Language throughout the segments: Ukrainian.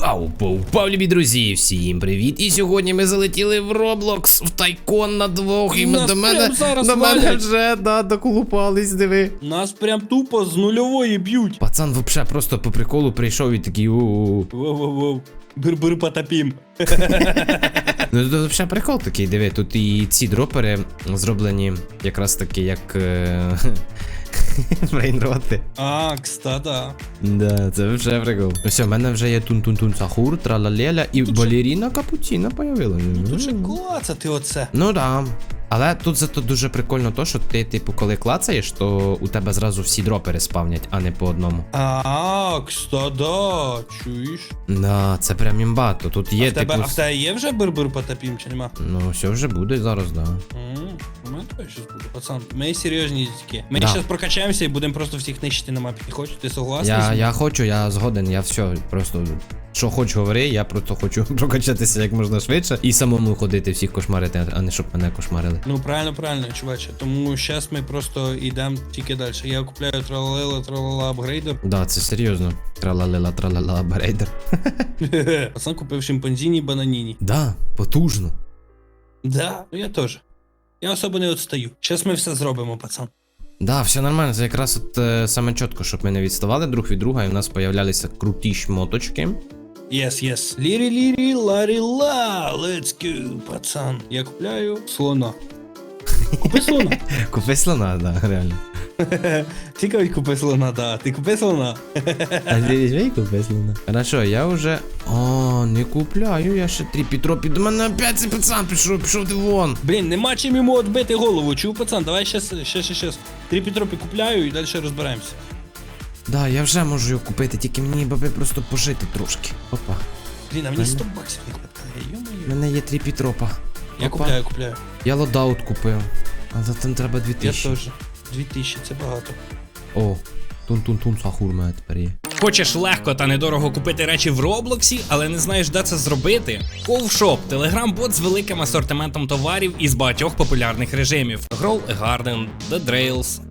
Вау, повпав, любі друзі, всім привіт! І сьогодні ми залетіли в Roblox в тайкон на двох. І Нас до мене, прям зараз до мене валять. вже да, доколупались, диви. Нас прям тупо з нульової б'ють. Пацан вообще просто по приколу прийшов і такий у. Воу-воу-воу. Бир-бир потопім. Ну тут взагалі прикол такий, диви, тут і ці дропери зроблені якраз таки як. е, Брейнроти. А, кстата. Да, це вже прикол. Ну все, в мене вже є тун-тун-тун сахур, тралалеля і же- балеріна капуціна появилася. Тут же клацати оце. Ну да. Але тут зато дуже прикольно то, що ти, типу, коли клацаєш, то у тебе зразу всі дропери спавнять, а не по одному. А, кстата, чуєш? Да, це прям імба. То тут є, а, в тебе, типу. а в тебе є вже бир-бир потопім чи нема? Ну, все вже буде зараз, да. У мене теж щось буде. Пацан, ми серйозні дітки. Ми Да. зараз прокачаємося і будемо просто всіх нищити на мапі. Хочеш, ти согласний? Я, я хочу, я згоден, я все, просто. Що хочу говори, я просто хочу прокачатися як можна швидше і самому ходити всіх кошмарити, а не щоб мене кошмарили. Ну правильно, правильно, чуваче. Тому зараз ми просто йдемо тільки далі. Я купляю тралала, тралала апгрейдер. Да, це серйозно. Тралалела, тралала, берейдер. Пацан купив шимпанзіні бананіні. Да, потужно. Да, ну я теж. Я особо не відстаю. Зараз ми все зробимо, пацан. Да, все нормально. Це якраз от е, саме чітко, щоб ми не відставали друг від друга, і в нас появлялися круті шмоточки. Yes, yes. Лірі лірі ларі ла. Let's go, пацан. Я купляю слона. Купи слона. Купи слона, да, реально. Кажуть, купи слона, да. Ти купи слона. А ти візьми купи слона. Хорошо, я вже. О, не купляю, я ще три Петро під мене опять цей пацан пішов, пішов ти вон. Блін, нема чим йому відбити голову. Чув, пацан, давай щас, щас, щас, щас. Три пітропі купляю і далі розберемося. Да, я вже можу його купити, тільки мені баби просто пожити трошки. Опа. Блін, а мені 100 баксів не хватає, У мене є три Петропа. Я Опа. купляю, купляю. Я лодаут купив. А за там треба 2000. Я теж. 2000, це багато. О, тун-тун-тун, сахур у мене тепер є. Хочеш легко та недорого купити речі в Роблоксі, але не знаєш, де це зробити? Ковшоп телеграм-бот з великим асортиментом товарів із багатьох популярних режимів: Grow a Garden, The Drails,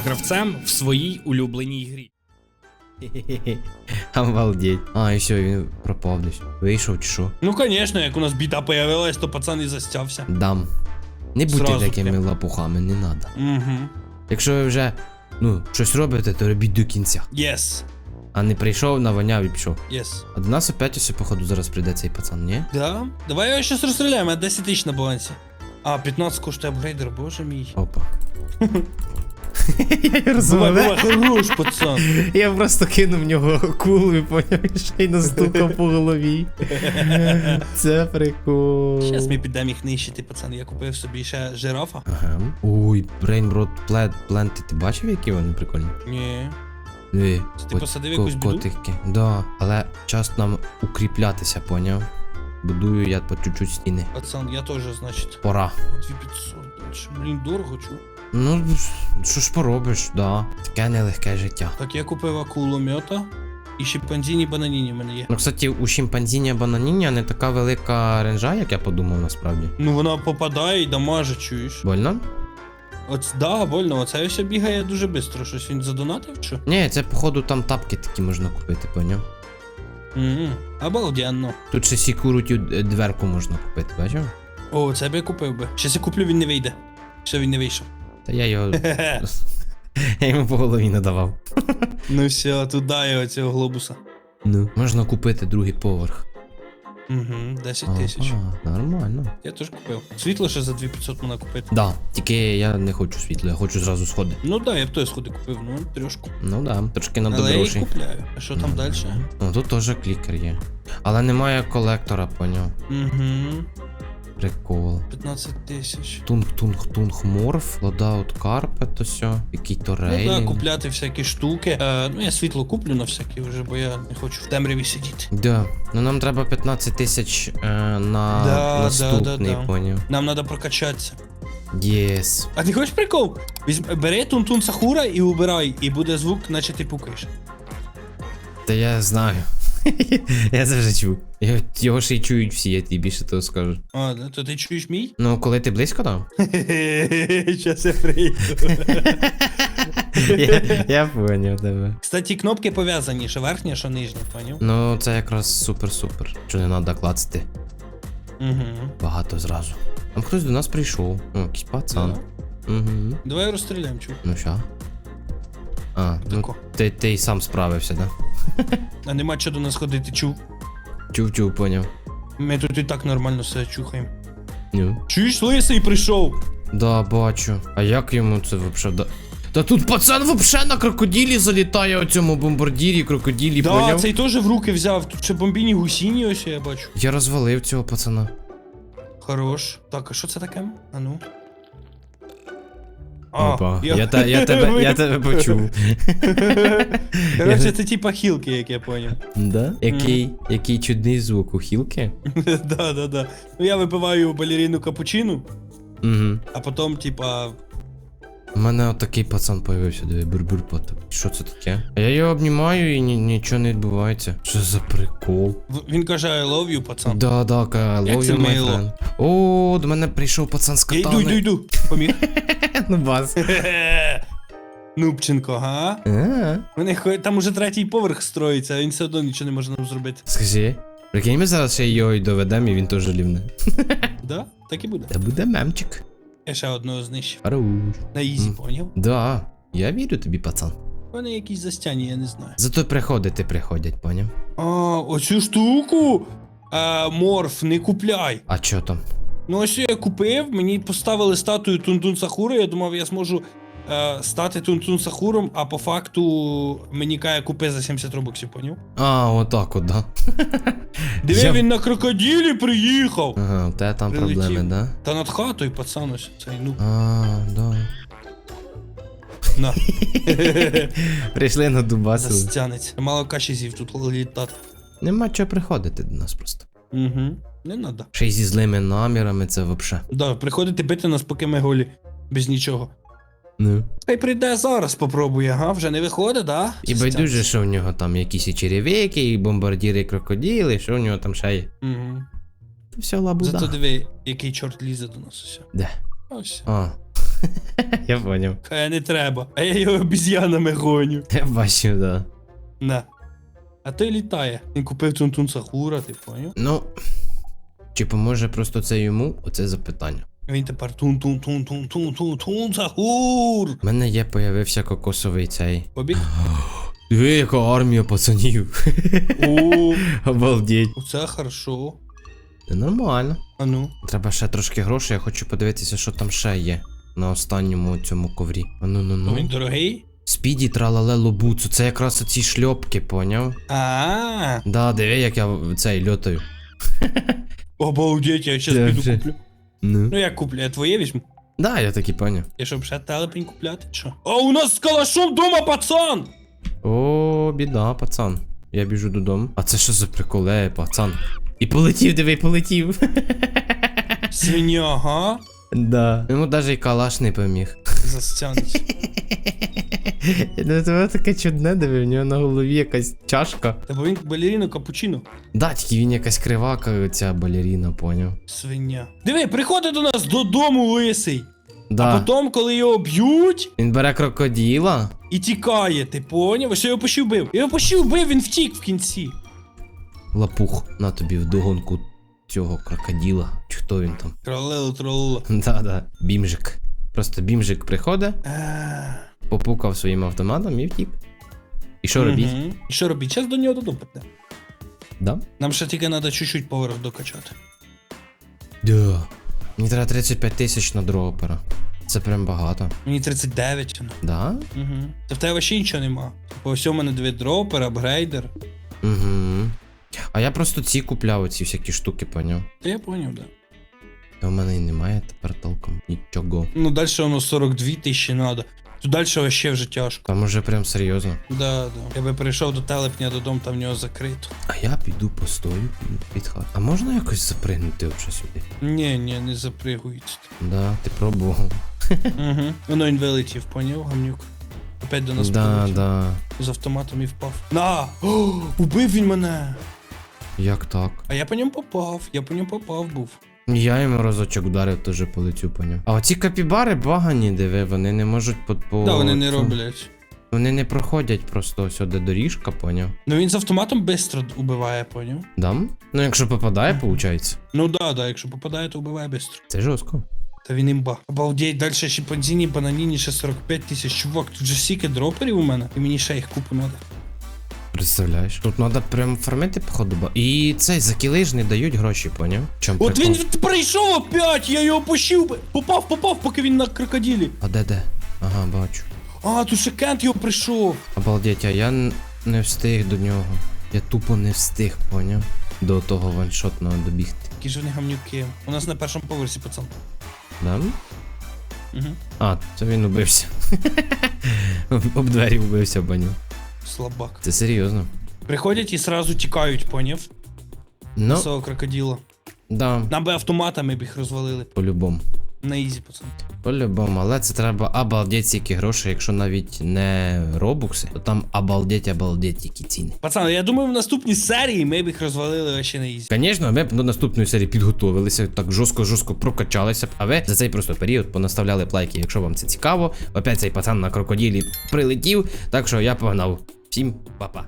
гравцем в своїй улюбленій грі. Хе-хе-хе. Обалдеть. А, і все, він пропав десь. Вийшов чи що? Ну, звісно, як у нас біда появилась, то пацан і застявся. Дам. Не будьте Зразу такими прям. лапухами, не надо. Угу. Якщо ви вже ну, щось робите, то робіть до кінця. Yes. А не прийшов, наваняв і пішов. Yes. А до нас опять ось походу зараз прийде цей пацан, ні? Да? Давай його щас розстріляємо, а 10 тисяч на балансі. А, 15 коштує апгрейдер, боже мій. Опа. Я Бувай, бувай, хорош, пацан. Я просто кинув в нього кулу і поняв, і ще й настукав по голові. Це прикол. Щас ми підемо їх нищити, пацан. Я купив собі ще жирафа. Ага. Ой, Brainrot Plant, Plant, ти бачив, які вони прикольні? Ні. Диви, Це ти кот- посадив якусь біду? котики. Да, але час нам укріплятися, поняв? Будую я по чуть-чуть стіни. Пацан, я теж, значить. Пора. 2500 дальше. Блін, дорого, чу. Ну, що ж поробиш, да. Таке нелегке життя. Так, я купив акуломета і шимпанзіні бананіні в мене є. Ну, кстати, у шимпанзіня бананіня не така велика ренжа, як я подумав насправді. Ну вона попадає і дамаже, чуєш. Больно? От да, больно, оце ось бігає дуже швидко. Щось він задонатив чи? Ні, це походу там тапки такі можна купити, поняв? Угу. Обалденно. Тут ще сікурутю дверку можна купити, бачив? О, це б я купив би. Ще я куплю, він не вийде. Що він не вийшов. Та я його. я йому по голові надавав. ну все, туди його цього глобуса. Ну. Можна купити другий поверх. Угу, 10 тисяч. Ага, нормально. Я теж купив. Світло ще за 2500 можна купити. Да, тільки я не хочу світло, я хочу зразу сходи. Ну да, я б той сходи купив, ну трьошку. Ну да, трошки на Але я їх грошей. купляю. А що там далі? Ну тут теж клікер є. Але немає колектора, поняв. Угу. Прикол? 15 тисяч. Тунг тунг тунг морф, лодаут карпет, то сьо, який то Ну так, купляти всякі штуки. Е, ну я світло куплю на всякі вже, бо я не хочу в темряві сидіти. Да. Ну нам треба 15 тисяч е, на Да, наступний, да, да, да. поняв. Нам треба прокачатися. Єс. А ти хочеш прикол? Візьм, бери тун-тун Сахура і убирай, і буде звук, наче ти пукаєш. Та я знаю. я вже чув. Його, його ще й чують всі, я тобі більше того скажу. А, да? то ти чуєш мій? Ну, коли ти близько там? Щас я прийду. я, я поняв тебе. Кстати, кнопки пов'язані, що верхня, що нижня, поняв? Ну, це якраз супер-супер. Що не треба клацати Угу. багато зразу. Там хтось до нас прийшов. О, якийсь пацан. Угу. Давай розстріляємо, чув. Ну що? А, ну Тако. ти, ти й сам справився, да? А нема чого до нас ходити, чув. Чув-чув, поняв. Ми тут і так нормально все чухаємо. Ну. Чуєш, лисий прийшов? Да, бачу. А як йому це вообще да. Та тут пацан вообще на крокодилі залітає у цьому бомбардірі, крокодилі, Да, поняв? цей теж в руки взяв. Тут ще бомбіні гусіні ось я бачу. Я розвалив цього пацана. Хорош. Так, а що це таке? А ну. Опа. Я, та, я, тебе, я тебе почув. Коротше, це типа хілки, як я поняв. Да? Який, який чудний звук у хілки? Да, да, да. Ну я випиваю балерину капучину, Угу. а потім, типа, У мене отакий пацан появився, диви, бурбур потоп. Що це таке? А я його обнімаю і ні, нічого не відбувається. Що за прикол? в- він каже I love you, пацан. Да, да, ка, Як love це you, my мило. friend. О, до мене прийшов пацан з Я йду, катани. йду, йду. Поміг. Ну бас. Нубченко, га? А, Вони хо- там уже третій поверх строїться, а він все одно нічого не може нам зробити. Скажи. Прикинь, ми зараз ще його й доведемо, і він теж лівне. Да? Так і буде. Та буде мемчик. Я ще одного знищив. Хорош. На ізі, Мгм. поняв? Да, я вірю тобі, пацан. Вони якісь застяні, я не знаю. Зато приходити приходять, поняв? А, оцю штуку. А, морф, не купляй. А чо там? Ну, ось я купив, мені поставили статую Тундун Сахура, я думав, я зможу е, стати Тунтун Сахуром, а по факту мені каже купи за 70 робоксів, поняв? А, отак от, да. Диви, Я- він на крокодилі приїхав! Ага, тебе там Прилетів. проблеми, да? Та над хатою, пацан, ось цей, ну, А, да. на, Прийшли на Дубасу. застянець. Мало каші з'їв тут літати. Нема чого приходити до нас просто. Угу. Не надо. Ще й зі злими намірами, це вообще. Да, приходити бити нас, поки ми голі. Без нічого. Ну. Хай прийде зараз, попробує, ага, вже не виходить, да? І байдуже, що в нього там якісь і черевики, і бомбардіри, і крокодили, що в нього там ще є. Угу. Все лабуда. Зато диви, який чорт лізе до нас ось. Де? Ось. А. я поняв. Хай не треба. А я його обіз'янами гоню. Я бачив, да. На. А той літає. Він купив Тунтун Сахура, ти поняв? Ну. Чи поможе просто це йому? Оце запитання. Він тепер тун-тун-тун-тун-тун-тун Сахур. У мене є появився кокосовий цей. Побіг? Диви, яка армія пацанів. О, Обалдеть. оце хорошо. Це нормально. А ну. Треба ще трошки грошей, я хочу подивитися, що там ще є. На останньому цьому коврі. А ну ну Ну. Він дорогий? Спіді тралале лобуцу. Це якраз оці шльопки, поняв? А, Да, диви, як я цей льотаю. обалдеть, я Це щас піду куплю. Ну. Ну я твоє візьму. Да, я таки поняв. Я щоб ще телепень купляти, що? А у нас з калашом дома, пацан! О, біда, пацан. Я біжу додому. А це що за приколе, пацан? І полетів, диви, полетів. Свиня, га? Да. Йому навіть і калаш не поміг. Застянуть. Ну, це таке чудне, диви, в нього на голові якась чашка. Та бо він балеріно капучино. Да, тільки він якась кривака, ця балеріна, поняв. Свиня. Диви, приходить до нас додому лисий. Да. А потім, коли його б'ють, Він бере крокоділа. і тікає, ти поняв? Я його почти вбив. Його почти вбив, він втік в кінці. Лапух, на тобі вдогонку цього крокоділа. Чи хто він там? Тролело, тролело. Да-да. Бімжик. Просто бімжик приходить, Е, попукав своїм автоматом і втік. І що робіть? мгм. І що робіть? Зараз до нього додому піде. Да? Нам ще тільки треба чуть-чуть поверх докачати. Да. Мені треба 35 тисяч на дропера. Це прям багато. Мені 39. воно. Да? Угу. Та в тебе ще нічого нема. По всьому мене дві дропер, апгрейдер. Угу. А я просто ці купляв, оці всякі штуки, поняв. Та я поняв, да. А в мене і немає тепер толком нічого. Ну, далі воно 42 тисячі треба. Тут далі вообще вже тяжко. Там уже прям серйозно. Да, да. Я би прийшов до телепня додому, там в нього закрито. А я піду постою під хат. А можна якось запригнути вже сюди? Ні, ні, не запригується. Да, ти пробував. Угу. Воно він вилетів, поняв, гамнюк. Опять до нас Да, полетів. да. З автоматом і впав. На! О, убив він мене! Як так? А я по ньому попав, я по ньому попав був. Я йому разочок ударив, теж полетю по ньому. А оці капібари багані, диви, вони не можуть по. по Да, вони не цьому- роблять. Вони не проходять просто сюди доріжка, поняв. Ну він з автоматом швидко убиває, поняв? Дам? Ну, якщо попадає, виходить. Ну да, да, якщо попадає, то убиває швидко. Це жорстко. Та він імба. Обалдеть, далі шимпанзіні, бананіні, ще 45 тисяч. Чувак, тут же стільки дроперів у мене. І мені ще їх купу надо. Представляєш? Тут треба прям фармити, походу. І цей за кіли ж не дають гроші, поняв? Чом От прикол? він прийшов опять, я його пощив. би. Попав, попав, поки він на крокодилі. А де де? Ага, бачу. А, тут ще Кент його прийшов. Обалдеть, а я не встиг до нього. Я тупо не встиг, поняв? До того ваншотного добігти. Які ж вони гамнюки. У нас на першому поверсі, пацан. Да? Угу. А, це він убився. Об двері вбився, поняв. Слабак. Це серйозно. Приходять і сразу тікають, поняв? Ну, Свого крокодила. да, Нам би автоматами б їх розвалили. по-любому. На ізі, пацан. По-любому, але це треба обалдеть скільки грошей, якщо навіть не робукси, то там обалдеть, обалдеть які ціни. Пацан, я думаю, в наступній серії ми б їх розвалили вообще на ізі. Звісно, ми б до наступної серії підготовилися, так жорстко-жорстко прокачалися б, а ви за цей просто період понаставляли б лайки, якщо вам це цікаво. Опять цей пацан на крокодилі прилетів, так що я погнав. Всім па-па.